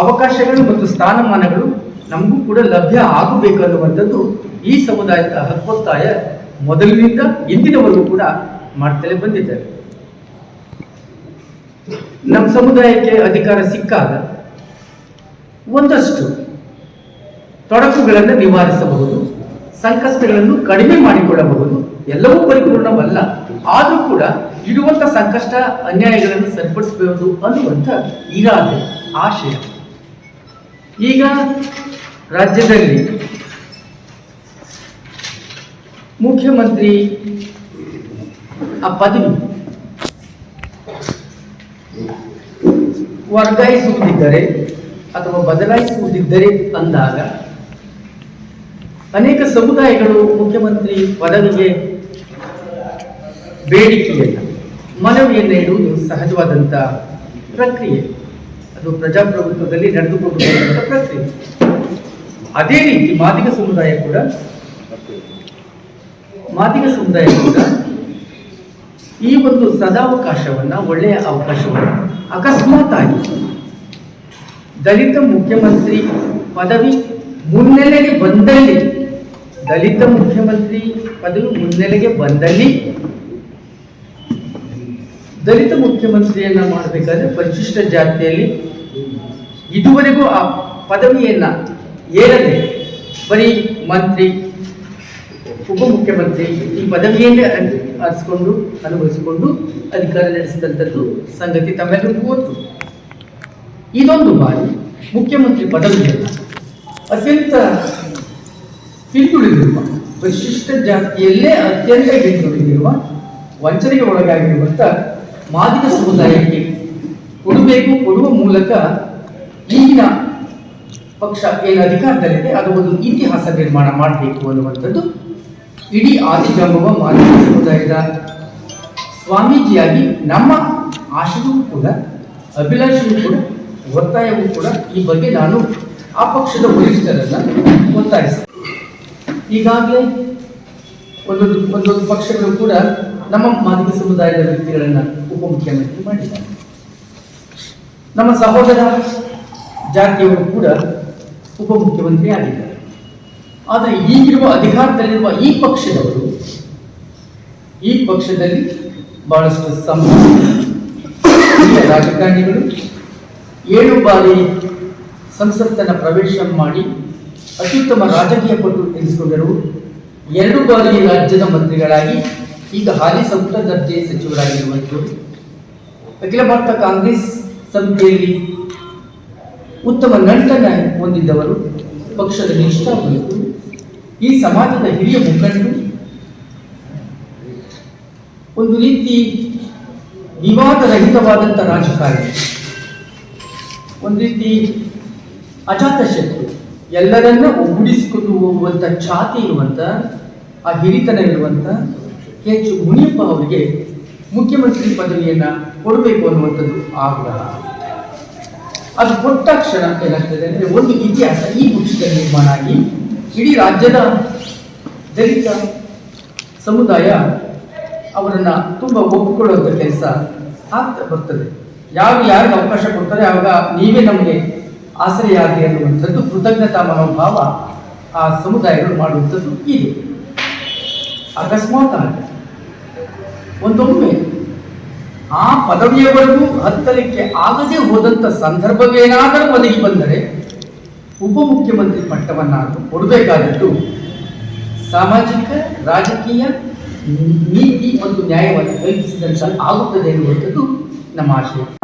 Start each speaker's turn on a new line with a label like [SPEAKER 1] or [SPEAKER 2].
[SPEAKER 1] ಅವಕಾಶಗಳು ಮತ್ತು ಸ್ಥಾನಮಾನಗಳು ನಮಗೂ ಕೂಡ ಲಭ್ಯ ಆಗಬೇಕು ಅನ್ನುವಂಥದ್ದು ಈ ಸಮುದಾಯದ ಹಕ್ಕೊತ್ತಾಯ ಮೊದಲಿನಿಂದ ಇಂದಿನವರೆಗೂ ಕೂಡ ಮಾಡ್ತಲೇ ಬಂದಿದ್ದಾರೆ. ನಮ್ಮ ಸಮುದಾಯಕ್ಕೆ ಅಧಿಕಾರ ಸಿಕ್ಕಾಗ ಒಂದಷ್ಟು ತೊಡಕುಗಳನ್ನು ನಿವಾರಿಸಬಹುದು, ಸಂಕಷ್ಟಗಳನ್ನು ಕಡಿಮೆ ಮಾಡಿಕೊಳ್ಳಬಹುದು, ಎಲ್ಲವೂ ಪರಿಪೂರ್ಣವಲ್ಲ, ಆದರೂ ಕೂಡ ಇರುವಂತ ಸಂಕಷ್ಟ, ಅನ್ಯಾಯಗಳನ್ನು ಸರಿಪಡಿಸಬಹುದು ಅನ್ನುವಂಥ ಇರಾದೆ ಆಶಯ. ಈಗ ರಾಜ್ಯದಲ್ಲಿ ಮುಖ್ಯಮಂತ್ರಿ ಆ ಪದವಿ ವರ್ಗಾಯಿಸುವುದಿದ್ದರೆ ಅಥವಾ ಬದಲಾಯಿಸುವುದಿದ್ದರೆ ಅಂದಾಗ ಅನೇಕ ಸಮುದಾಯಗಳು ಮುಖ್ಯಮಂತ್ರಿ ಪದವಿಗೆ ಬೇಡಿಕೆಯನ್ನು ಮನವಿಯನ್ನು ಇಡುವುದು ಸಹಜವಾದಂಥ ಪ್ರಕ್ರಿಯೆ. ಅದು ಪ್ರಜಾಪ್ರಭುತ್ವದಲ್ಲಿ ನಡೆದುಕೊಂಡು ಬರುವಂಥ ಪ್ರಕ್ರಿಯೆ ಅದೇ ರೀತಿ ಮಾದಿಗ ಸಮುದಾಯ ಕೂಡ, ಮಾದಿಗ ಸಮುದಾಯ ಕೂಡ ಈ ಒಂದು ಸದಾವಕಾಶವನ್ನ, ಒಳ್ಳೆಯ ಅವಕಾಶವನ್ನು ಅಕಸ್ಮಾತ್ ಆಗಿ ದಲಿತ ಮುಖ್ಯಮಂತ್ರಿ ಪದವಿ ಮುನ್ನೆಲೆಗೆ ಬಂದಲ್ಲಿ, ದಲಿತ ಮುಖ್ಯಮಂತ್ರಿ ಪದವಿ ಮುನ್ನೆಲೆಗೆ ಬಂದಲ್ಲಿ ದಲಿತ ಮುಖ್ಯಮಂತ್ರಿಯನ್ನ ಮಾಡಬೇಕಾದ್ರೆ ಪರಿಶಿಷ್ಟ ಜಾತಿಯಲ್ಲಿ ಇದುವರೆಗೂ ಆ ಪದವಿಯನ್ನ ಏರದೆ ಬರೀ ಮಂತ್ರಿ, ಉಪಮುಖ್ಯಮಂತ್ರಿ ಈ ಪದವಿಯನ್ನೇ ಆರಿಸಿಕೊಂಡು, ಅನುಭವಿಸಿಕೊಂಡು ಅಧಿಕಾರ ನಡೆಸಿದಂಥದ್ದು ಸಂಗತಿ ತಮ್ಮೆಲ್ಲರಿಗೂ ಗೊತ್ತು. ಇದೊಂದು ಬಾರಿ ಮುಖ್ಯಮಂತ್ರಿ ಪದವಿಯನ್ನು ಅತ್ಯಂತ ಹಿಂದುಳಿದಿರುವ, ಪರಿಶಿಷ್ಟ ಜಾತಿಯಲ್ಲೇ ಅತ್ಯಂತ ಹಿಂದುಳಿದಿರುವ, ವಂಚನೆಗೆ ಒಳಗಾಗಿರುವಂಥ ಮಾದಿಗ ಸಮುದಾಯಕ್ಕೆ ಕೊಡಬೇಕು, ಕೊಡುವ ಮೂಲಕ ಈಗಿನ ಪಕ್ಷ ಏನು ಅಧಿಕಾರದಲ್ಲಿದೆ, ಅದು ಒಂದು ಇತಿಹಾಸ ನಿರ್ಮಾಣ ಮಾಡಬೇಕು ಅನ್ನುವಂಥದ್ದು ಇಡೀ ಆದಿಜಾಂಬವ ಮಾದಿಗ ಸಮುದಾಯದ ಸ್ವಾಮೀಜಿಯಾಗಿ ನಮ್ಮ ಆಶಯವೂ ಕೂಡ ಅಭಿಲಾಷೆಯೂ ಕೂಡ ಒತ್ತಾಯವೂ ಕೂಡ ಈ ಬಗ್ಗೆ ನಾನು ಆ ಪಕ್ಷದ ವರಿಷ್ಠರನ್ನು ಒತ್ತಾಯಿಸ್ತೇನೆ ಈಗಾಗಲೇ ಒಂದೊಂದು ಒಂದೊಂದು ಪಕ್ಷಗಳು ಕೂಡ ನಮ್ಮ ಮಾದಿಗ ಸಮುದಾಯದ ವ್ಯಕ್ತಿಗಳನ್ನ ಉಪಮುಖ್ಯಮಂತ್ರಿ ಮಾಡಿದ್ದಾರೆ. ನಮ್ಮ ಸಹೋದರ ಜಾತಿಯವರು ಕೂಡ ಉಪಮುಖ್ಯಮಂತ್ರಿ ಆಗಿದ್ದಾರೆ. ಆದರೆ ಈಗಿರುವ ಅಧಿಕಾರದಲ್ಲಿರುವ ಈ ಪಕ್ಷದವರು, ಈ ಪಕ್ಷದಲ್ಲಿ ಬಹಳಷ್ಟು ಹಿರಿಯ ರಾಜಕಾರಣಿಗಳು ಏಳು ಬಾರಿ ಸಂಸತ್ತನ್ನು ಪ್ರವೇಶ ಮಾಡಿ ಅತ್ಯುತ್ತಮ ರಾಜಕೀಯ ಪಟ್ಟು ತಿಳಿಸಿಕೊಂಡರು ಎರಡು ಬಾರಿ ರಾಜ್ಯದ ಮಂತ್ರಿಗಳಾಗಿ ಈಗ ಹಾಲಿ ಸಂಪುಟ ದರ್ಜೆ ಸಚಿವರಾಗಿರುವಂಥವರು ಅಖಿಲ ಭಾರತ ಕಾಂಗ್ರೆಸ್ ಸಮಿತಿಯಲ್ಲಿ ಉತ್ತಮ ನಂಟನ್ನು ಹೊಂದಿದ್ದವರು ಪಕ್ಷದ ನಿಷ್ಠಾವಂತರು ಈ ಸಮಾಜದ ಹಿರಿಯ ಮುಖಂಡರು. ಒಂದು ರೀತಿ ವಿವಾದರಹಿತವಾದಂಥ ರಾಜಕಾರಣಿ, ಒಂದು ರೀತಿ ಅಜಾತ ಶತ್ರು, ಎಲ್ಲರನ್ನ ಒಗ್ಗೂಡಿಸಿಕೊಂಡು ಹೋಗುವಂಥ ಛಾತಿ ಇರುವಂಥ, ಆ ಹಿರಿತನ ಇರುವಂಥ ಎಚ್ ಮುನಿಯಪ್ಪ ಅವರಿಗೆ ಮುಖ್ಯಮಂತ್ರಿ ಪದವಿಯನ್ನು ಕೊಡಬೇಕು ಅನ್ನುವಂಥದ್ದು ಆಗ್ರಹ. ಅದು ಕೊಟ್ಟ ಕ್ಷಣ ಏನಾಗ್ತದೆ ಅಂದರೆ ಒಂದು ಇತಿಹಾಸ ಈ ಪಕ್ಷದಲ್ಲಿ ನಿರ್ಮಾಣ ಆಗಿ ಇಡೀ ರಾಜ್ಯದ ದಲಿತ ಸಮುದಾಯ ಅವರನ್ನು ತುಂಬ ಒಪ್ಪಿಕೊಳ್ಳುವಂಥ ಕೆಲಸ ಆಗ್ತಾ ಬರ್ತದೆ. ಯಾವ ಯಾರಿಗೆ ಅವಕಾಶ ಕೊಡ್ತಾರೆ ಆವಾಗ ನೀವೇ ನಮಗೆ ಆಶ್ರಯ ಆಗಲಿ ಅನ್ನುವಂಥದ್ದು ಕೃತಜ್ಞತಾ ಮನೋಭಾವ ಆ ಸಮುದಾಯಗಳು ಮಾಡುವಂಥದ್ದು ಇದೆ. ಅಕಸ್ಮಾತ್ ಆಗಿ ಒಂದೊಮ್ಮೆ ಆ ಪದವಿಯವರೆಗೂ ಹತ್ತಲಿಕ್ಕೆ ಆಗದೆ ಹೋದಂಥ ಸಂದರ್ಭವೇನಾದರೂ ಒದಗಿ ಬಂದರೆ ಉಪಮುಖ್ಯಮಂತ್ರಿ ಪಟ್ಟವನ್ನಾದರೂ ಕೊಡಬೇಕಾದದ್ದು. ಸಾಮಾಜಿಕ, ರಾಜಕೀಯ ನೀತಿ ಮತ್ತು ನ್ಯಾಯವನ್ನು ಕಲ್ಪಿಸಿದಂತೆ ಆಗುತ್ತದೆ ಎನ್ನುವಂಥದ್ದು ನಮ್ಮ ಆಶಯ.